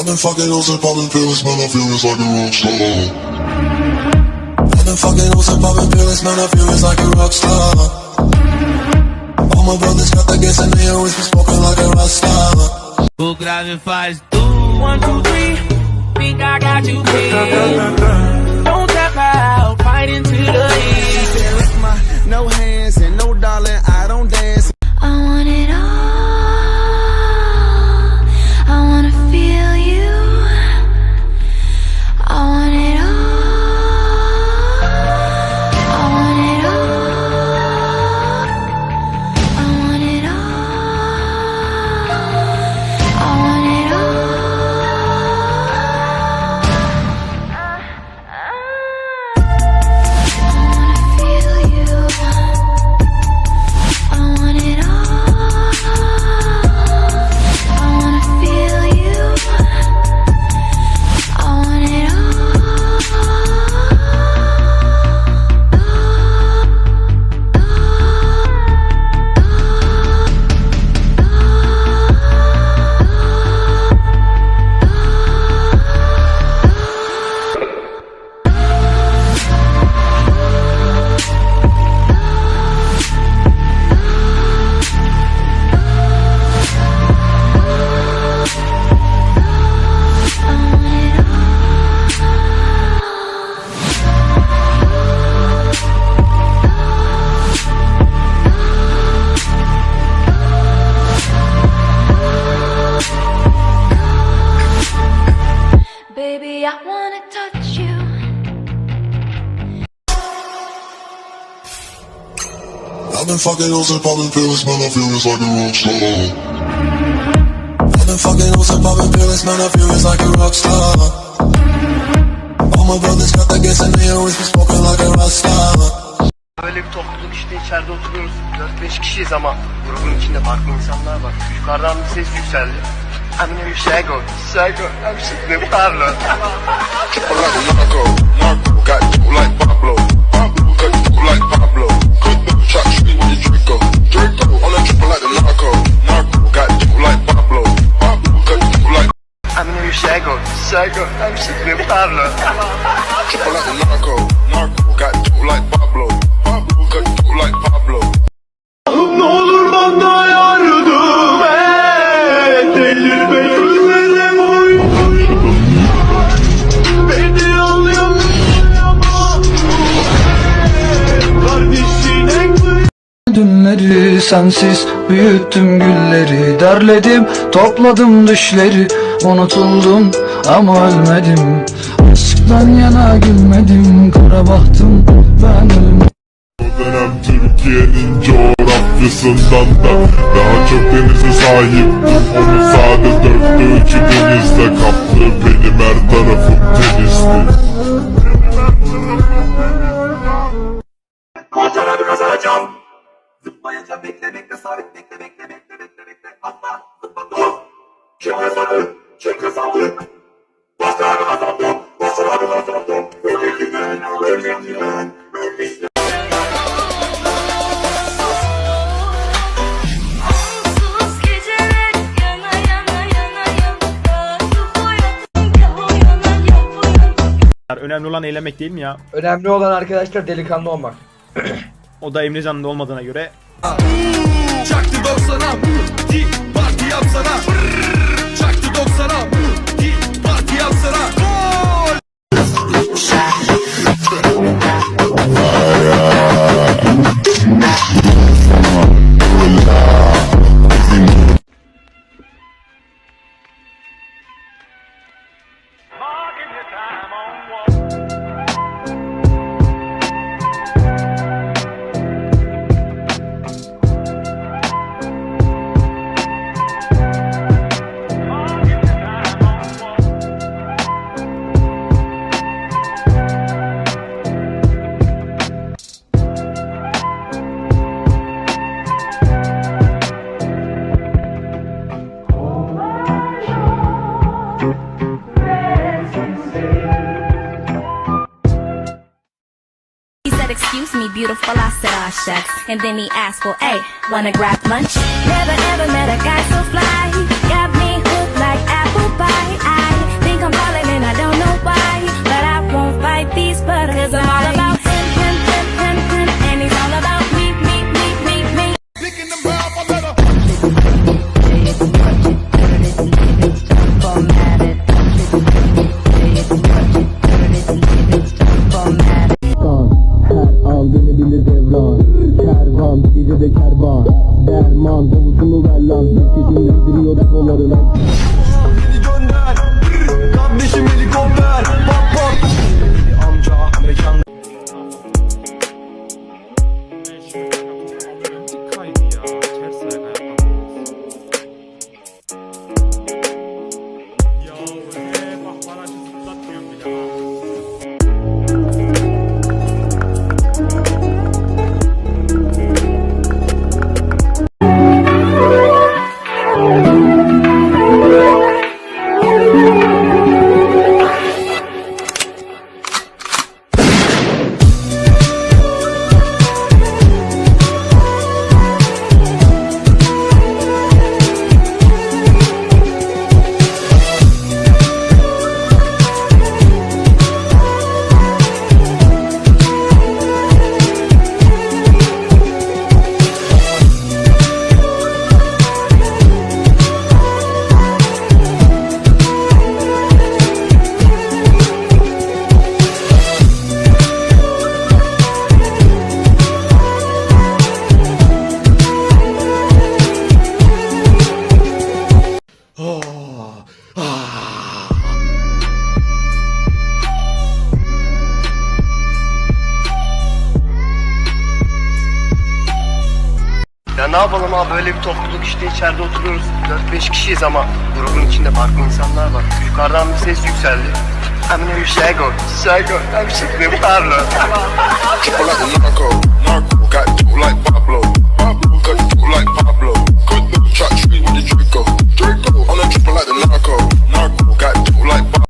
I've been fucking hoes and popping pills, man, I feel it's like a rock star. I've been fucking hoes and popping pills, man, I feel it's like a rock star. All my brothers got the gas and they always be smoking like a rock star. O grave faz tu. One, two, three. Think I got you pinned. Don't tap out. Fight into the heat. Been fucking hoes and popping pills, man, I feel it's like a rock star. I've been fucking hoes and popping pills, man, I feel it's like a rock star. All my brothers got the gas and they always be smoking like a rock star. Böyle bir topluluk işte içeride oturuyoruz. 4-5 kişiyiz ama grubun içinde farklı insanlar var. Yukarıdan bir ses yükseldi. I'm new Shago, Shago, I'm shit Pablo. Triple like a narco, narco, got dope like Pablo. Pablo, cut dope like Pablo. Cut the shot street with the Draco. Dünleri sensiz büyüttüm gülleri Derledim topladım düşleri Unutuldum ama ölmedim. Aşktan yana gülmedim Kara bahtım ben ölmedim. Dönem Türkiye'nin coğrafyasından da Daha çok denize sahiptim. Onu sade dörtte üçü denizde kaplı Benim her tarafım tenisti bekle bekle bekle bekle bekle. Kazandım kazandım Önemli olan eğlenmek değil mi ya? Önemli olan arkadaşlar delikanlı olmak. O da Emrecan'da olmadığına göre Çaktı 90'a, di parti yapsana. Çaktı 90'a, excuse me, beautiful, I said, ah, shucks. And then he asked, well, hey, wanna grab lunch? Never ever met a guy so fly. Got me hooked like apple pie. I think I'm falling and I don't know why. But I won't fight these butterflies. Cause I'm all about Derman Davutunu ver lan Ülke dinlendiriyor doları lan ne yapalım abi böyle bir topluluk işte içeride oturuyoruz. 4-5 kişiyiz ama grubun içinde farklı insanlar var. Yukarıdan bir ses yükseldi. Eminem Şego, Şego, Emşik ne parlo. Triple like narco. Narco got dope like Pablo. Pablo got dope like Pablo. Good little truck street with the Draco. Draco on a triple like the narco. Narco got dope like Pablo.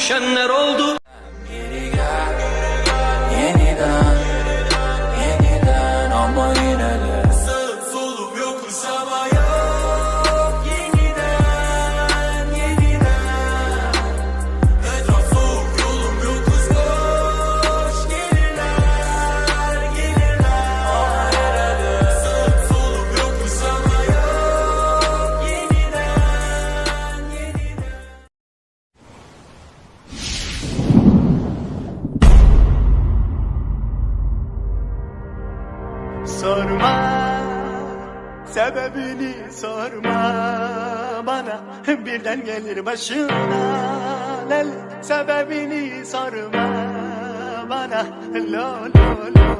düşenler oldu Başına lel Sebebini sorma bana. Lo lo lo.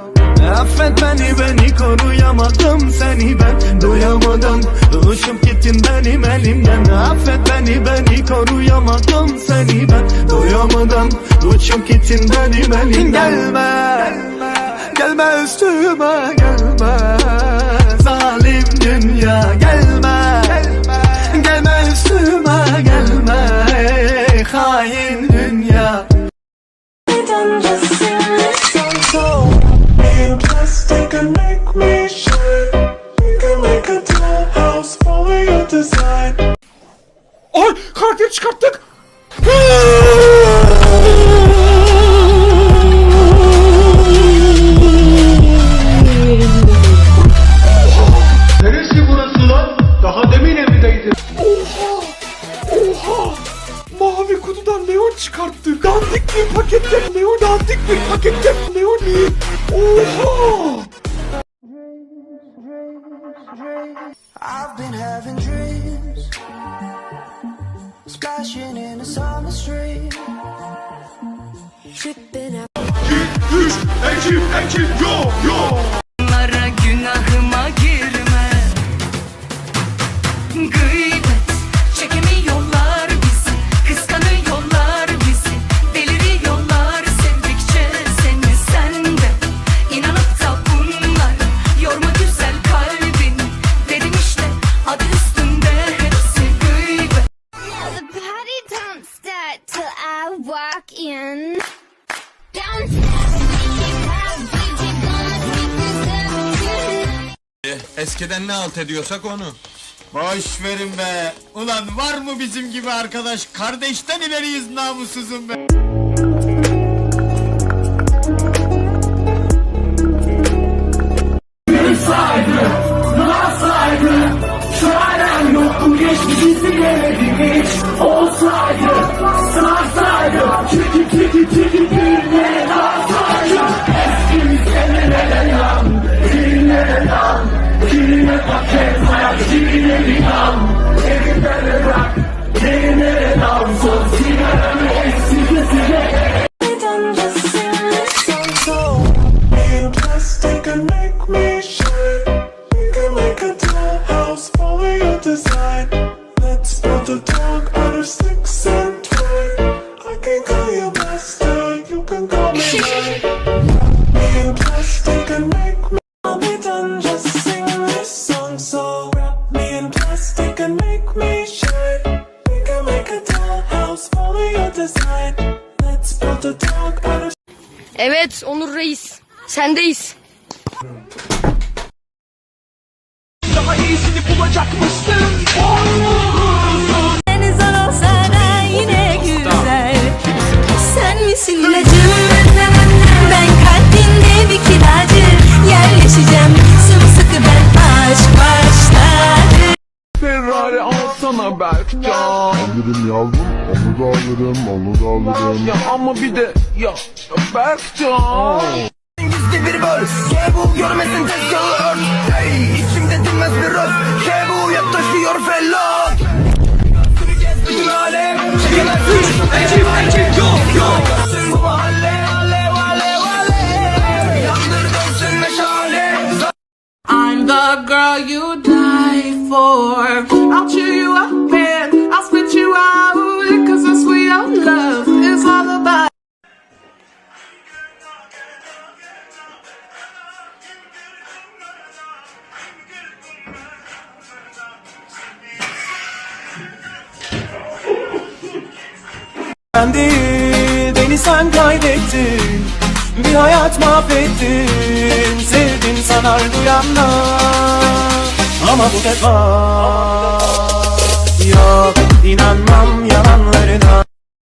Affet beni beni koruyamadım seni ben. Duyamadım Uçup gittin benim elimden. Affet beni beni koruyamadım seni ben. Duyamadım Uçup gittin benim elimden. Gelme, gelme üstüme gelme. Zalim dünya Gelme çıkarttık. in the summer stream, tripping out. Üç, ekip, ekip, yo, yo Eskiden ne alt ediyorsak onu. Boş verin be. Ulan var mı bizim gibi arkadaş? Kardeşten ileriyiz namussuzum be. Evet Onur Reis. Sendeyiz. daha iyisini bulacakmışsın. En zor olsa da yine güzel. Sen misin ilacım? Alsana Berkcan. Alırım yavrum, onu da alırım, onu da alırım. Ya ama bir de ya Berkcan. Gizli bir böl K bu görmesin tezgahı ört Hey içimde dinmez bir röz K bu yaklaşıyor felak Süreceğiz bütün alem Çekemez güç Ekip ekip the girl you die for. I'll chew you up and I'll spit you out. Cause that's what your love is all about. Ben değil beni sen kaybettin Bir hayat mahvettin Sevdim sanar duyanlar Ama bu defa Yok inanmam yalan